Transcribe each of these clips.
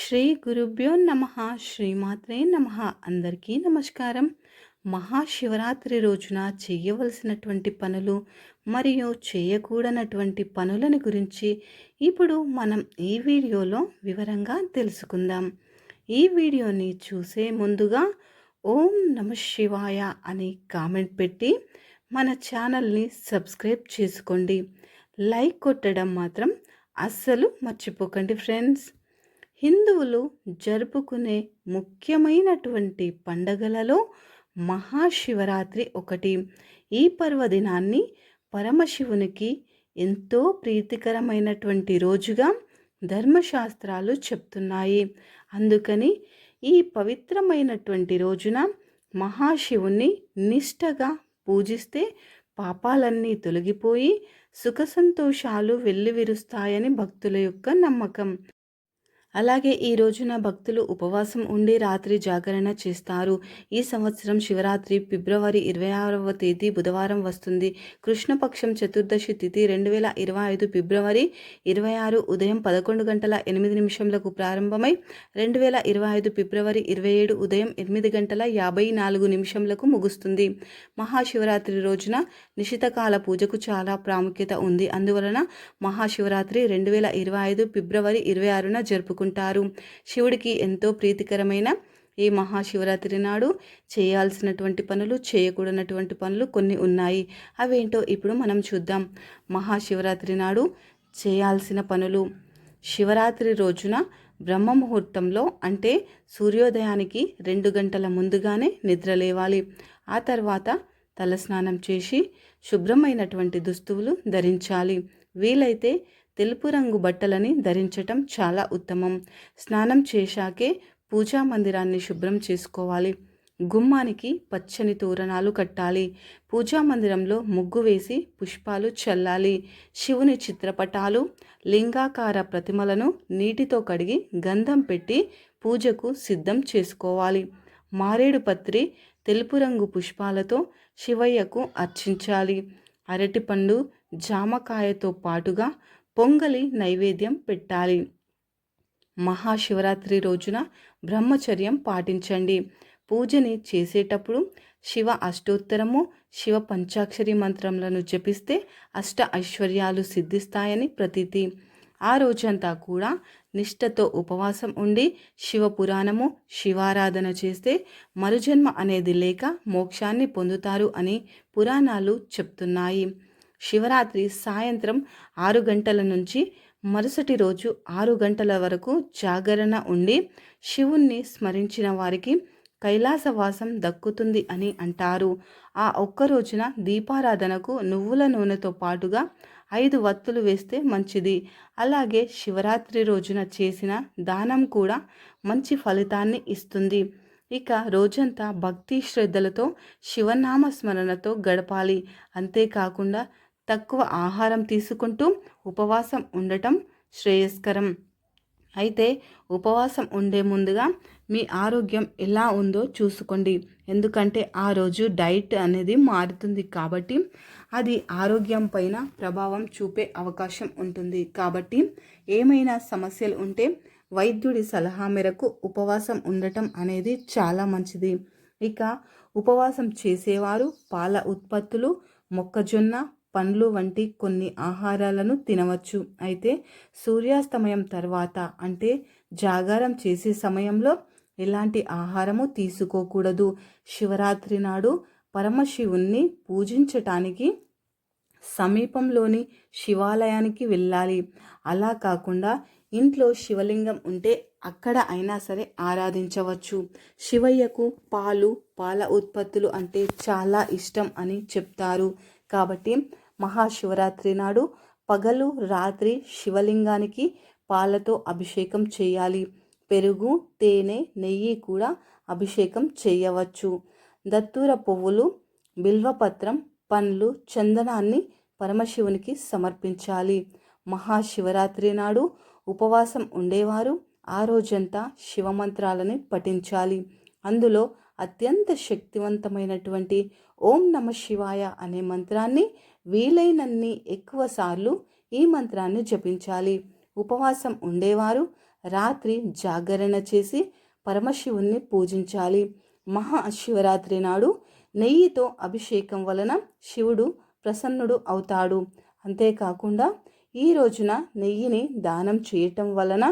శ్రీ గురుభ్యో నమ శ్రీమాత్రే నమ. అందరికీ నమస్కారం. మహాశివరాత్రి రోజున చేయవలసినటువంటి పనులు మరియు చేయకూడనటువంటి పనులను గురించి ఇప్పుడు మనం ఈ వీడియోలో వివరంగా తెలుసుకుందాం. ఈ వీడియోని చూసే ముందుగా ఓం నమ శివాయ అని కామెంట్ పెట్టి మన ఛానల్ని సబ్స్క్రైబ్ చేసుకోండి. లైక్ కొట్టడం మాత్రం అస్సలు మర్చిపోకండి ఫ్రెండ్స్. హిందువులు జరుపుకునే ముఖ్యమైనటువంటి పండగలలో మహాశివరాత్రి ఒకటి. ఈ పర్వదినాన్ని పరమశివునికి ఎంతో ప్రీతికరమైనటువంటి రోజుగా ధర్మశాస్త్రాలు చెప్తున్నాయి. అందుకని ఈ పవిత్రమైనటువంటి రోజున మహాశివుణ్ణి నిష్టగా పూజిస్తే పాపాలన్నీ తొలగిపోయి సుఖ సంతోషాలు వెల్లివిరుస్తాయని భక్తుల యొక్క నమ్మకం. అలాగే ఈ రోజున భక్తులు ఉపవాసం ఉండి రాత్రి జాగరణ చేస్తారు. ఈ సంవత్సరం శివరాత్రి ఫిబ్రవరి ఇరవై ఆరవ తేదీ బుధవారం వస్తుంది. కృష్ణపక్షం చతుర్దశి తిథి రెండు వేల ఇరవై ఐదు ఫిబ్రవరి ఇరవై ఆరు ఉదయం పదకొండు గంటల ఎనిమిది నిమిషంలకు ప్రారంభమై రెండు వేల ఇరవై ఐదు ఫిబ్రవరి ఇరవై ఏడు ఉదయం ఎనిమిది గంటల యాభై నాలుగు నిమిషంలకు ముగుస్తుంది. మహాశివరాత్రి రోజున నిశితకాల పూజకు చాలా ప్రాముఖ్యత ఉంది. అందువలన మహాశివరాత్రి రెండు వేల ఇరవై ఐదు ఫిబ్రవరి ఇరవై ఆరున జరుపుకుంటారు శివుడికి ఎంతో ప్రీతికరమైన ఈ మహాశివరాత్రి నాడు చేయాల్సినటువంటి పనులు చేయకూడనటువంటి పనులు కొన్ని ఉన్నాయి. అవేంటో ఇప్పుడు మనం చూద్దాం. మహాశివరాత్రి నాడు చేయాల్సిన పనులు. శివరాత్రి రోజున బ్రహ్మ ముహూర్తంలో అంటే సూర్యోదయానికి రెండు గంటల ముందుగానే నిద్ర లేవాలి. ఆ తర్వాత తలస్నానం చేసి శుభ్రమైనటువంటి దుస్తువులు ధరించాలి. వీలైతే తెలుపు రంగు బట్టలని ధరించటం చాలా ఉత్తమం. స్నానం చేశాకే పూజా మందిరాన్ని శుభ్రం చేసుకోవాలి. గుమ్మానికి పచ్చని తోరణాలు కట్టాలి. పూజా మందిరంలో ముగ్గు వేసి పుష్పాలు చల్లాలి. శివుని చిత్రపటాలు లింగాకార ప్రతిమలను నీటితో కడిగి గంధం పెట్టి పూజకు సిద్ధం చేసుకోవాలి. మారేడు పత్రి తెలుపు రంగు పుష్పాలతో శివయ్యకు అర్చించాలి. అరటిపండు జామకాయతో పాటుగా పొంగలి నైవేద్యం పెట్టాలి. మహాశివరాత్రి రోజున బ్రహ్మచర్యం పాటించండి. పూజని చేసేటప్పుడు శివ అష్టోత్తరము శివ పంచాక్షరి మంత్రములను జపిస్తే అష్ట ఐశ్వర్యాలు సిద్ధిస్తాయని ప్రతీతి. ఆ రోజంతా కూడా నిష్టతో ఉపవాసం ఉండి శివ పురాణము శివారాధన చేస్తే మరుజన్మ అనేది లేక మోక్షాన్ని పొందుతారు అని పురాణాలు చెప్తున్నాయి. శివరాత్రి సాయంత్రం ఆరు గంటల నుంచి మరుసటి రోజు ఆరు గంటల వరకు జాగరణ ఉండి శివుణ్ణి స్మరించిన వారికి కైలాసవాసం దక్కుతుంది అని అంటారు. ఆ ఒక్క రోజున దీపారాధనకు నువ్వుల నూనెతో పాటుగా ఐదు వత్తులు వేస్తే మంచిది. అలాగే శివరాత్రి రోజున చేసిన దానం కూడా మంచి ఫలితాన్ని ఇస్తుంది. ఇక రోజంతా భక్తి శ్రద్ధలతో శివనామ స్మరణతో గడపాలి. అంతేకాకుండా తక్కువ ఆహారం తీసుకుంటూ ఉపవాసం ఉండటం శ్రేయస్కరం. అయితే ఉపవాసం ఉండే ముందుగా మీ ఆరోగ్యం ఎలా ఉందో చూసుకోండి. ఎందుకంటే ఆ రోజు డైట్ అనేది మారుతుంది కాబట్టి అది ఆరోగ్యం పైన ప్రభావం చూపే అవకాశం ఉంటుంది. కాబట్టి ఏమైనా సమస్యలు ఉంటే వైద్యుడి సలహా మేరకు ఉపవాసం ఉండటం అనేది చాలా మంచిది. ఇక ఉపవాసం చేసేవారు పాల ఉత్పత్తులు మొక్కజొన్న పండ్లు వంటి కొన్ని ఆహారాలను తినవచ్చు. అయితే సూర్యాస్తమయం తర్వాత అంటే జాగారం చేసే సమయంలో ఎలాంటి ఆహారము తీసుకోకూడదు. శివరాత్రి నాడు పరమశివుణ్ణి పూజించటానికి సమీపంలోని శివాలయానికి వెళ్ళాలి. అలా కాకుండా ఇంట్లో శివలింగం ఉంటే అక్కడ అయినా సరే ఆరాధించవచ్చు. శివయ్యకు పాలు పాల ఉత్పత్తులు అంటే చాలా ఇష్టం అని చెప్తారు. కాబట్టి మహాశివరాత్రి నాడు పగలు రాత్రి శివలింగానికి పాలతో అభిషేకం చేయాలి. పెరుగు తేనె నెయ్యి కూడా అభిషేకం చేయవచ్చు. దత్తూర పువ్వులు బిల్వపత్రం పండ్లు చందనాన్ని పరమశివునికి సమర్పించాలి. మహాశివరాత్రి నాడు ఉపవాసం ఉండేవారు. ఆ రోజంతా శివమంత్రాలని పఠించాలి. అందులో అత్యంత శక్తివంతమైనటువంటి ఓం నమ శివాయ అనే మంత్రాన్ని వీలైనన్ని ఎక్కువసార్లు ఈ మంత్రాన్ని జపించాలి. ఉపవాసం ఉండేవారు. రాత్రి జాగరణ చేసి పరమశివుణ్ణి పూజించాలి. మహాశివరాత్రి నాడు నెయ్యితో అభిషేకం వలన శివుడు ప్రసన్నుడు అవుతాడు. అంతేకాకుండా ఈ రోజున నెయ్యిని దానం చేయటం వలన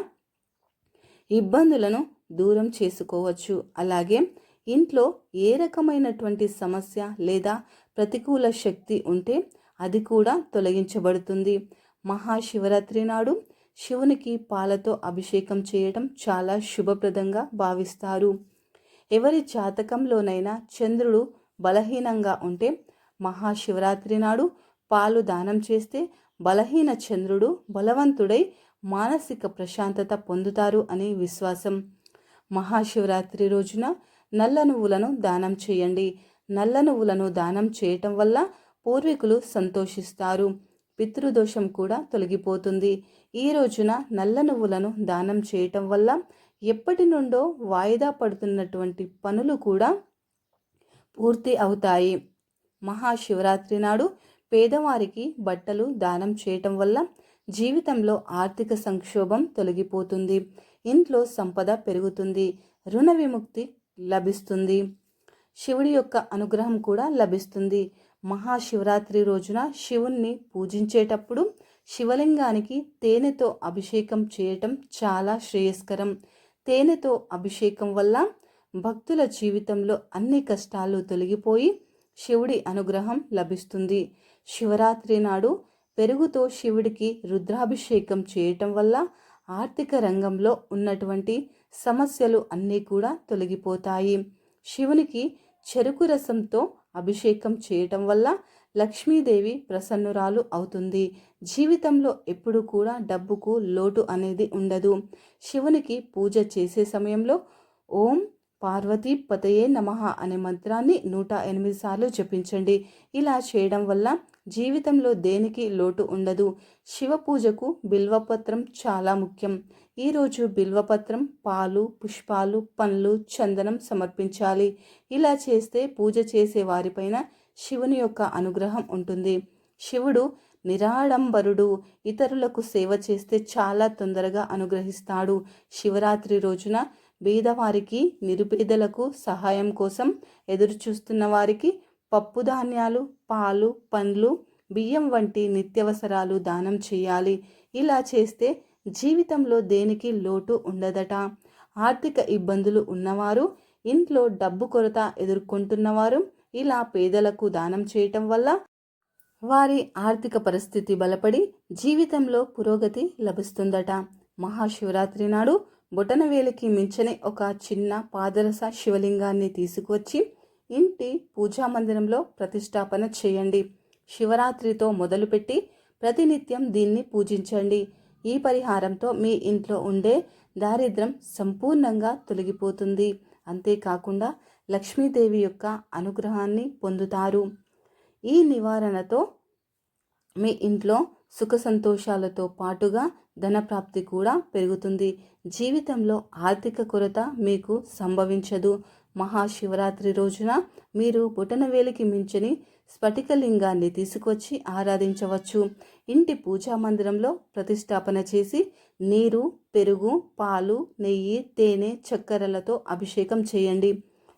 ఇబ్బందులను దూరం చేసుకోవచ్చు. అలాగే ఇంట్లో ఏ రకమైనటువంటి సమస్య లేదా ప్రతికూల శక్తి ఉంటే అది కూడా తొలగించబడుతుంది. మహాశివరాత్రి నాడు శివునికి పాలతో అభిషేకం చేయడం చాలా శుభప్రదంగా భావిస్తారు. ఎవరి జాతకంలోనైనా చంద్రుడు బలహీనంగా ఉంటే మహాశివరాత్రి నాడు పాలు దానం చేస్తే బలహీన చంద్రుడు బలవంతుడై మానసిక ప్రశాంతత పొందుతారు అనే విశ్వాసం. మహాశివరాత్రి రోజున నల్ల నువ్వులను దానం చేయండి. నల్ల నువ్వులను దానం చేయటం వల్ల పూర్వీకులు సంతోషిస్తారు. పితృదోషం కూడా తొలగిపోతుంది. ఈ రోజున నల్ల నువ్వులను దానం చేయటం వల్ల ఎప్పటి నుండో వాయిదా పడుతున్నటువంటి పనులు కూడా పూర్తి అవుతాయి. మహాశివరాత్రి నాడు పేదవారికి బట్టలు దానం చేయటం వల్ల జీవితంలో ఆర్థిక సంక్షోభం తొలగిపోతుంది. ఇంట్లో సంపద పెరుగుతుంది. రుణ విముక్తి లభిస్తుంది. శివుడి యొక్క అనుగ్రహం కూడా లభిస్తుంది. మహాశివరాత్రి రోజున శివుణ్ణి పూజించేటప్పుడు శివలింగానికి తేనెతో అభిషేకం చేయటం చాలా శ్రేయస్కరం. తేనెతో అభిషేకం వల్ల భక్తుల జీవితంలో అన్ని కష్టాలు తొలగిపోయి శివుడి అనుగ్రహం లభిస్తుంది. శివరాత్రి నాడు పెరుగుతో శివుడికి రుద్రాభిషేకం చేయటం వల్ల ఆర్థిక రంగంలో ఉన్నటువంటి సమస్యలు అన్నీ కూడా తొలగిపోతాయి. శివునికి చెరుకు రసంతో అభిషేకం చేయటం వల్ల లక్ష్మీదేవి ప్రసన్నురాలు అవుతుంది. జీవితంలో ఎప్పుడు కూడా డబ్బుకు లోటు అనేది ఉండదు. శివునికి పూజ చేసే సమయంలో ఓం పార్వతీ పతయే నమః అనే మంత్రాన్ని నూట ఎనిమిది సార్లు జపించండి. ఇలా చేయడం వల్ల జీవితంలో దేనికి లోటు ఉండదు? శివ పూజకు బిల్వపత్రం చాలా ముఖ్యం. ఈరోజు బిల్వపత్రం పాలు పుష్పాలు పండ్లు చందనం సమర్పించాలి. ఇలా చేస్తే పూజ చేసే వారిపైన శివుని యొక్క అనుగ్రహం ఉంటుంది. శివుడు నిరాడంబరుడు. ఇతరులకు సేవ చేస్తే చాలా తొందరగా అనుగ్రహిస్తాడు. శివరాత్రి రోజున బీదవారికి నిరుపేదలకు సహాయం కోసం ఎదురుచూస్తున్న వారికి పప్పు ధాన్యాలు పాలు పండ్లు బియ్యం వంటి నిత్యవసరాలు దానం చేయాలి. ఇలా చేస్తే జీవితంలో దేనికి లోటు ఉండదట. ఆర్థిక ఇబ్బందులు ఉన్నవారు ఇంట్లో డబ్బు కొరత ఎదుర్కొంటున్నవారు ఇలా పేదలకు దానం చేయటం వల్ల వారి ఆర్థిక పరిస్థితి బలపడి జీవితంలో పురోగతి లభిస్తుందట. మహాశివరాత్రి నాడు బొటనవేలికి మించని ఒక చిన్న పాదరస శివలింగాన్ని తీసుకువచ్చి ఇంటి పూజా మందిరంలో ప్రతిష్టాపన చేయండి. శివరాత్రితో మొదలుపెట్టి ప్రతినిత్యం దీన్ని పూజించండి. ఈ పరిహారంతో మీ ఇంట్లో ఉండే దారిద్రం సంపూర్ణంగా తొలగిపోతుంది. అంతేకాకుండా లక్ష్మీదేవి యొక్క అనుగ్రహాన్ని పొందుతారు. ఈ నివారణతో మీ ఇంట్లో సుఖ సంతోషాలతో పాటుగా ధనప్రాప్తి కూడా పెరుగుతుంది. జీవితంలో ఆర్థిక కొరత మీకు సంభవించదు. మహాశివరాత్రి రోజున మీరు బుటనవేలికి మించని స్ఫటికలింగాన్ని తీసుకొచ్చి ఆరాధించవచ్చు. ఇంటి పూజా మందిరంలో ప్రతిష్టాపన చేసి నీరు పెరుగు పాలు నెయ్యి తేనె చక్కెరలతో అభిషేకం చేయండి.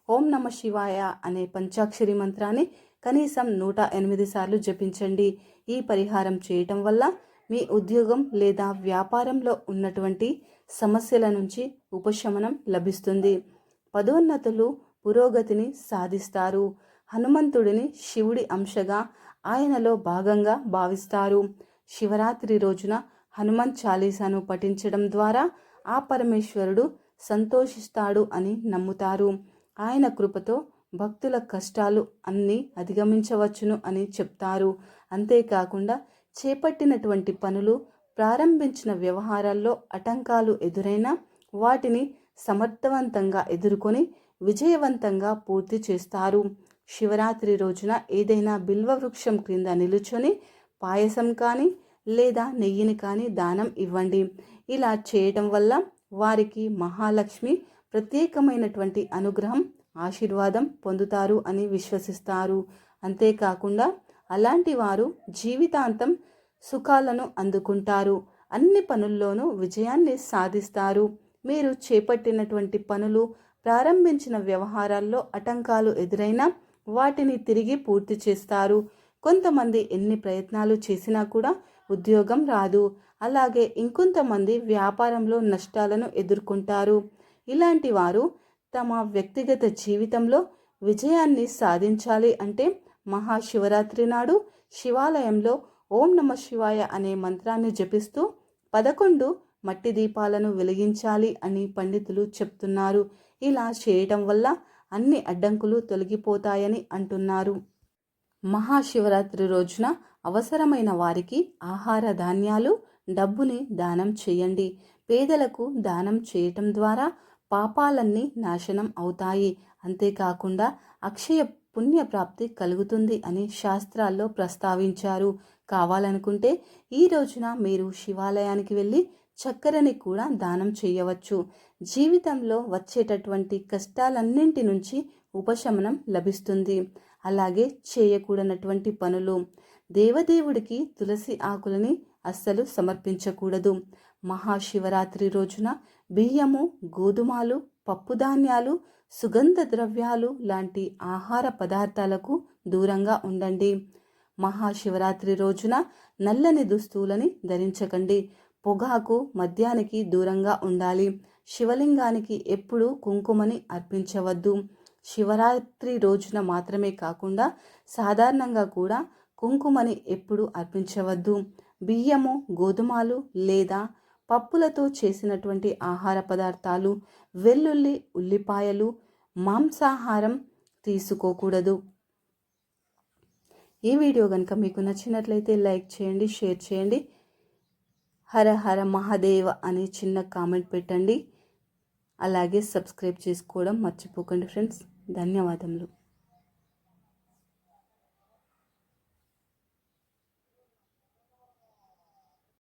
ఓం నమ శివాయ అనే పంచాక్షరి మంత్రాన్ని కనీసం నూట ఎనిమిది సార్లు జపించండి. ఈ పరిహారం చేయటం వల్ల మీ ఉద్యోగం లేదా వ్యాపారంలో ఉన్నటువంటి సమస్యల నుంచి ఉపశమనం లభిస్తుంది. పదోన్నతులు పురోగతిని సాధిస్తారు. హనుమంతుడిని శివుడి అంశగా ఆయనలో భాగంగా భావిస్తారు. శివరాత్రి రోజున హనుమాన్ చాలీసాను పఠించడం ద్వారా ఆ పరమేశ్వరుడు సంతోషిస్తాడు అని నమ్ముతారు. ఆయన కృపతో భక్తుల కష్టాలు అన్నీ అధిగమించవచ్చును అని చెప్తారు. అంతేకాకుండా చేపట్టినటువంటి పనులు ప్రారంభించిన వ్యవహారాల్లో ఆటంకాలు ఎదురైనా వాటిని సమర్థవంతంగా ఎదుర్కొని విజయవంతంగా పూర్తి చేస్తారు. శివరాత్రి రోజున ఏదైనా బిల్వ వృక్షం క్రింద నిలుచొని పాయసం కానీ లేదా నెయ్యిని కానీ దానం ఇవ్వండి. ఇలా చేయటం వల్ల వారికి మహాలక్ష్మి ప్రత్యేకమైనటువంటి అనుగ్రహం ఆశీర్వాదం పొందుతారు అని విశ్వసిస్తారు. అంతేకాకుండా అలాంటి వారు జీవితాంతం సుఖాలను అందుకుంటారు. అన్ని పనుల్లోనూ విజయాన్ని సాధిస్తారు. మీరు చేపట్టినటువంటి పనులు ప్రారంభించిన వ్యవహారాల్లో ఆటంకాలు ఎదురైనా వాటిని తిరిగి పూర్తి చేస్తారు. కొంతమంది ఎన్ని ప్రయత్నాలు చేసినా కూడా ఉద్యోగం రాదు. అలాగే ఇంకొంతమంది వ్యాపారంలో నష్టాలను ఎదుర్కొంటారు. ఇలాంటి వారు తమ వ్యక్తిగత జీవితంలో విజయాన్ని సాధించాలి అంటే మహాశివరాత్రి నాడు శివాలయంలో ఓం నమ శివాయ అనే మంత్రాన్ని జపిస్తూ పదకొండు మట్టి దీపాలను వెలిగించాలి అని పండితులు చెప్తున్నారు. ఇలా చేయటం వల్ల అన్ని అడ్డంకులు తొలగిపోతాయని అంటున్నారు. మహాశివరాత్రి రోజున అవసరమైన వారికి ఆహార ధాన్యాలు డబ్బుని దానం చేయండి. పేదలకు దానం చేయటం ద్వారా పాపాలన్నీ నాశనం అవుతాయి. అంతేకాకుండా అక్షయ పుణ్యప్రాప్తి కలుగుతుంది అని శాస్త్రాల్లో ప్రస్తావించారు. కావాలనుకుంటే ఈ రోజున మీరు శివాలయానికి వెళ్ళి చక్కెరని కూడా దానం చేయవచ్చు. జీవితంలో వచ్చేటటువంటి కష్టాలన్నింటి నుంచి ఉపశమనం లభిస్తుంది. అలాగే చేయకూడనటువంటి పనులు. దేవదేవుడికి తులసి ఆకులని అస్సలు సమర్పించకూడదు. మహాశివరాత్రి రోజున బియ్యము గోధుమలు పప్పుధాన్యాలు సుగంధ ద్రవ్యాలు లాంటి ఆహార పదార్థాలకు దూరంగా ఉండండి. మహాశివరాత్రి రోజున నల్లని దుస్తువులని ధరించకండి. పొగాకు మద్యానికి దూరంగా ఉండాలి. శివలింగానికి ఎప్పుడూ కుంకుమని అర్పించవద్దు. శివరాత్రి రోజున మాత్రమే కాకుండా సాధారణంగా కూడా కుంకుమని ఎప్పుడు అర్పించవద్దు. బియ్యము గోధుమలు లేదా పప్పులతో చేసినటువంటి ఆహార పదార్థాలు వెల్లుల్లి ఉల్లిపాయలు మాంసాహారం తీసుకోకూడదు. ఈ వీడియో కనుక మీకు నచ్చినట్లయితే లైక్ చేయండి షేర్ చేయండి. హర హర మహాదేవ అని చిన్న కామెంట్ పెట్టండి. అలాగే సబ్స్క్రైబ్ చేసుకోవడం మర్చిపోకండి ఫ్రెండ్స్. ధన్యవాదములు.